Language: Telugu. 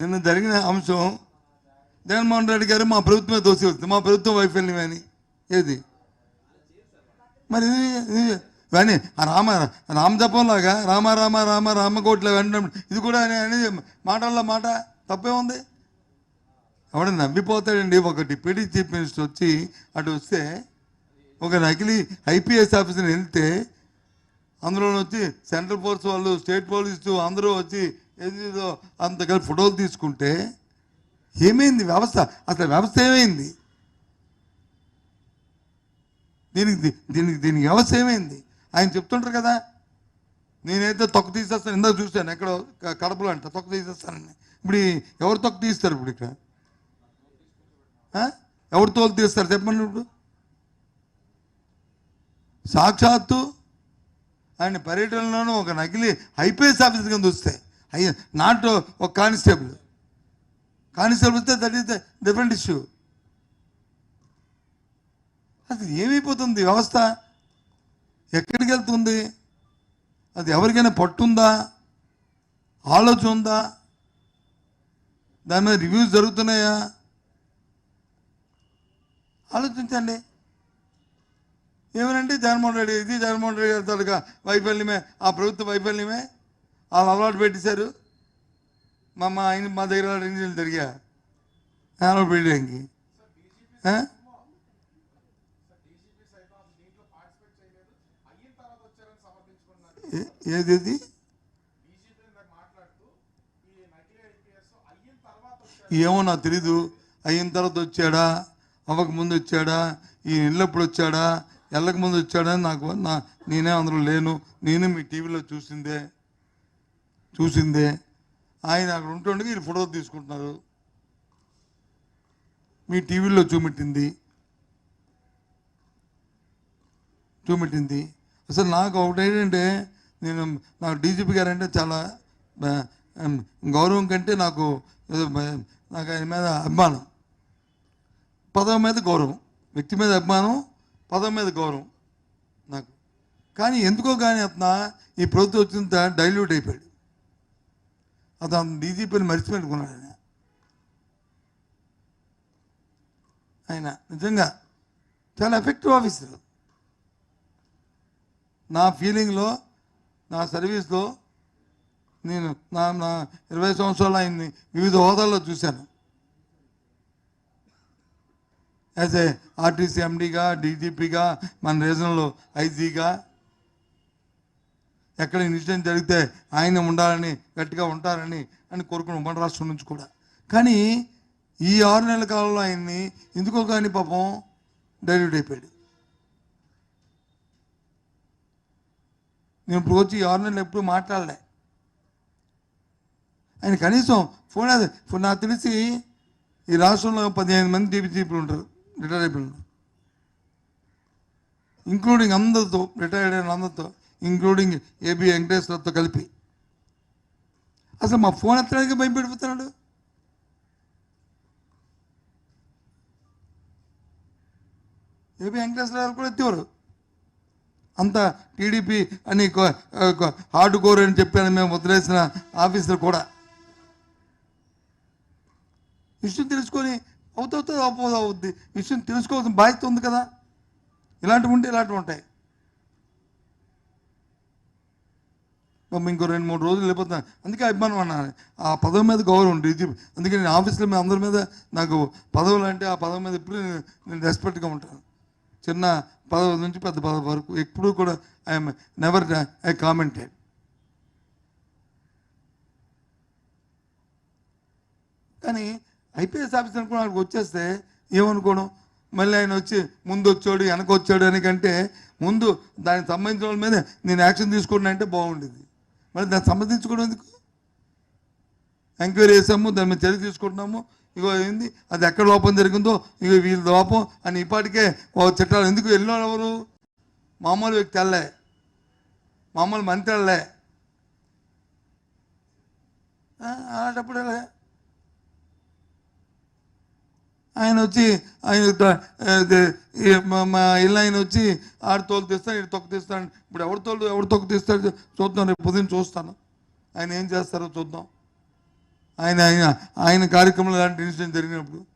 నిన్న జరిగిన అంశం జగన్మోహన్ రెడ్డి గారు మా ప్రభుత్వమే దోసి వస్తుంది మా ప్రభుత్వం వైఫల్యం అని ఏది? మరి ఇది- ఇది- ఆ రామ రామజపంలాగా రామ రామ రామ రామ కోట్ల వెంట ఇది కూడా అనేది మాటల్లో మాట తప్పే ఉంది. ఎవడ నవ్విపోతాడండి? ఒకటి డిప్యూటీ చీఫ్ మినిస్టర్ వచ్చి అటు వస్తే ఒక నకిలీ ఐపీఎస్ ఆఫీసర్ వెళ్తే అందులో వచ్చి సెంట్రల్ ఫోర్స్ వాళ్ళు స్టేట్ పోలీసు అందరూ వచ్చి ఏదో అంత కలిపి ఫోటోలు తీసుకుంటే ఏమైంది వ్యవస్థ? అసలు వ్యవస్థ ఏమైంది? దీనికి దీనికి దీనికి వ్యవస్థ ఏమైంది? ఆయన చెప్తుంటారు కదా. నేనైతే తొక్క తీసేస్తాను. ఇందాక చూశాను ఎక్కడో కడపలో అంట. తొక్క తీసేస్తానని. ఇప్పుడు ఎవరు తొక్క తీస్తారు ఇప్పుడు ఇక్కడ? ఎవరు తోలు తీస్తారు? చెప్పండి ఇప్పుడు. సాక్షాత్తు ఆయన పర్యటనలోనూ ఒక నకిలీ ఐపీఎస్ ఆఫీసర్ కింద వస్తే అయ్యో నాట్ ఒక కానిస్టేబుల్ కానిస్టేబుల్ వస్తే that is the different issue అది ఏమైపోతుంది? వ్యవస్థ ఎక్కడికి వెళ్తుంది? అది ఎవరికైనా పట్టుందా? ఆలోచన ఉందా? దాని మీద రివ్యూస్ జరుగుతున్నాయా? ఆలోచించండి. ఏమనంటే జగన్మోహన్ రెడ్డి ఇది జగన్మోహన్ రెడ్డి గారి తాలూకా వైఫల్యమే ఆ ప్రభుత్వ వైఫల్యమే? వాళ్ళు అలవాటు పెట్టేశారు. మా మా ఆయన మా దగ్గర ఇంజనీర్లు తిరిగా. అలవాటు పెట్టడానికి ఏ- ఏది ఏమో నాకు తెలీదు. అయిన తర్వాత వచ్చాడా? అవ్వక ముందు వచ్చాడా? ఈ ఇళ్ళప్పుడు వచ్చాడా? వెళ్ళక ముందు వచ్చాడా? అని నాకు నా నేనే అందులో లేను. నేను మీ టీవీలో చూసిందే. చూసిందే. ఆయన అక్కడ ఉంటుండగా వీళ్ళు ఫోటో తీసుకుంటున్నారు. మీ టీవీలో చూపెట్టింది. చూపెట్టింది. అసలు నాకు ఒకటి ఏంటంటే నేను నాకు డీజీపీ గారు అంటే చాలా గౌరవం కంటే నాకు నాకు ఆయన మీద అభిమానం. పదవి మీద గౌరవం. వ్యక్తి మీద అభిమానం పదవి మీద గౌరవం నాకు. కానీ ఎందుకో కానీ అతను ఈ ప్రభుత్వం వచ్చిన డైల్యూట్ అయిపోయాడు. అతను డీజీపీని మర్చిపెట్టుకున్నాడు ఆయన. ఆయన నిజంగా చాలా ఎఫెక్టివ్ ఆఫీసర్ నా ఫీలింగ్లో నా సర్వీస్లో నేను నా నా ఇరవై సంవత్సరాలు ఆయన్ని వివిధ హోదాల్లో చూశాను. యాజ్ ఏ ఆర్టీసీ ఎండీగా డీజీపీగా మన రీజనల్ ఐజీగా ఎక్కడ ఇన్సిడెంట్ జరిగితే ఆయన ఉండాలని గట్టిగా ఉంటారని అని కోరుకున్నాం మన రాష్ట్రం నుంచి కూడా. కానీ ఈ ఆరు నెలల కాలంలో ఆయన్ని ఎందుకో కానీ పాపం డైల్యూట్ అయిపోయాడు. నేను ఇప్పుడు వచ్చి ఈ ఆరు నెలలు ఎప్పుడు మాట్లాడలే. ఆయన కనీసం ఫోన్ అది ఫోన్ నాకు తెలిసి ఈ రాష్ట్రంలో పదిహేను మంది డీపీసీపీలు ఉంటారు రిటైర్ అయిపోయిన ఇంక్లూడింగ్ అందరితో రిటైర్డ్ అయిన అందరితో ఇంక్లూడింగ్ ఏబి వెంకటేశ్వరతో కలిపి. అసలు మా ఫోన్ ఎత్తడానికి భయపెడిపోతున్నాడు ఏబి వెంకటేశ్వరరావు కూడా ఎత్తేవారు. అంత టీడీపీ అని హార్డ్ కోర్ అని చెప్పాను మేము వదిలేసిన ఆఫీసర్ కూడా. విషయం తెలుసుకొని అవుతుంది అవుతుంది అవుద్ది. విషయం తెలుసుకోవాల్సిన బాధ్యత ఉంది కదా. ఇలాంటివి ఉంటే ఇలాంటివి ఉంటాయి. ఇంకో రెండు మూడు రోజులు వెళ్ళిపోతాను అందుకే అభిమానం అన్నాను. ఆ పదవి మీద గౌరవం ఉంటుంది అందుకే నేను ఆఫీసులో మీద అందరి మీద నాకు పదవులు అంటే ఆ పదవి మీద ఎప్పుడు నేను నేను రెస్పెక్ట్గా ఉంటాను. చిన్న పదవి నుంచి పెద్ద పదవి వరకు ఎప్పుడూ కూడా ఐఎమ్ నెవర్ ఐ కామెంటెడ్ కానీ ఐపీఎస్ ఆఫీసర్ కూడా అక్కడికి వచ్చేస్తే ఏమనుకోవడం మళ్ళీ ఆయన వచ్చి ముందు వచ్చాడు వెనక వచ్చాడు అని కంటే ముందు దానికి సంబంధించిన వాళ్ళ మీద నేను యాక్షన్ తీసుకున్నా అంటే బాగుండేది. మరి దాన్ని సమర్థించుకోవడం ఎందుకు? ఎంక్వైరీ చేసాము దాని మీద చర్య తీసుకుంటున్నాము. ఇగో ఏంది? అది ఎక్కడ లోపం జరిగిందో ఇగో వీళ్ళ లోపం అని ఇప్పటికే చట్టాలు. ఎందుకు వెళ్ళిన వాళ్ళు ఎవరు? మామూలు వ్యక్తి వెళ్ళే మామూలు మంత్రి వెళ్ళే అలాంటప్పుడు వెళ్ళే ఆయన వచ్చి ఆయన మా- ఇల్లు ఆయన వచ్చి ఆడు తోలు తీస్తాను ఇటు తొక్క తీస్తాను ఇప్పుడు ఎవరి తోలు ఎవరి తొక్క తీస్తాడు చూద్దాం రేపు పొద్దున్న చూస్తాను. ఆయన ఏం చేస్తారో చూద్దాం. ఆయన ఆయన ఆయన కార్యక్రమంలో లాంటి ఇన్సిడెంట్ జరిగినప్పుడు.